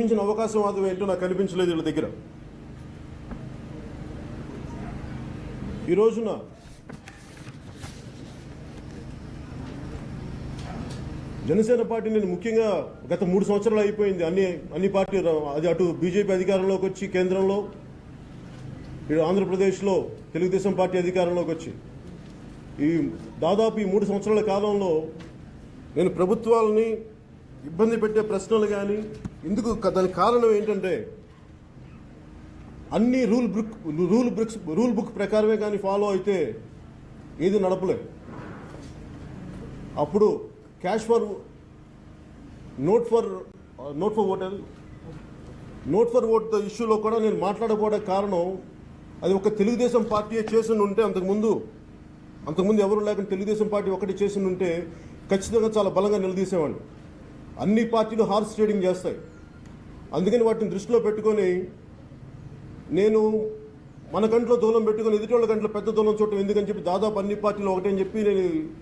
మించిన అది ఏంటో నాకు కనిపించలేదు వీళ్ళ దగ్గర. ఈ రోజున జనసేన పార్టీ నేను ముఖ్యంగా గత మూడు సంవత్సరాలు అయిపోయింది. అన్ని అన్ని పార్టీ అది అటు బీజేపీ అధికారంలోకి వచ్చి కేంద్రంలో ఇటు ఆంధ్రప్రదేశ్లో తెలుగుదేశం పార్టీ అధికారంలోకి వచ్చి. ఈ దాదాపు ఈ మూడు సంవత్సరాల కాలంలో నేను ప్రభుత్వాలని ఇబ్బంది పెట్టే ప్రశ్నలు కానీ ఎందుకు దానికి కారణం ఏంటంటే అన్ని rule book rule books rule book ప్రకారమే కానీ ఫాలో అయితే ఏది నడపలే. అప్పుడు cash for note for note for vote note for vote ఇష్యూలో కూడా నేను మాట్లాడకపోవడానికి కారణం అది ఒక తెలుగుదేశం పార్టీ చేసి ఉంటే అంతకుముందు అంతకుముందు ఎవరు లేకుండా తెలుగుదేశం పార్టీ ఒకటి చేసి ఉంటే ఖచ్చితంగా చాలా బలంగా నిలదీసేవాడిని అన్ని పార్టీలు హార్స్ ట్రేడింగ్ చేస్తాయి. అందుకని వాటిని దృష్టిలో పెట్టుకొని నేను మన కంట్లో దూలం పెట్టుకొని ఎదుటి వాళ్ళ కంట్లో పెద్ద దూలం చూడటం ఎందుకని చెప్పి దాదాపు అన్ని పార్టీలు ఒకటే అని చెప్పి నేను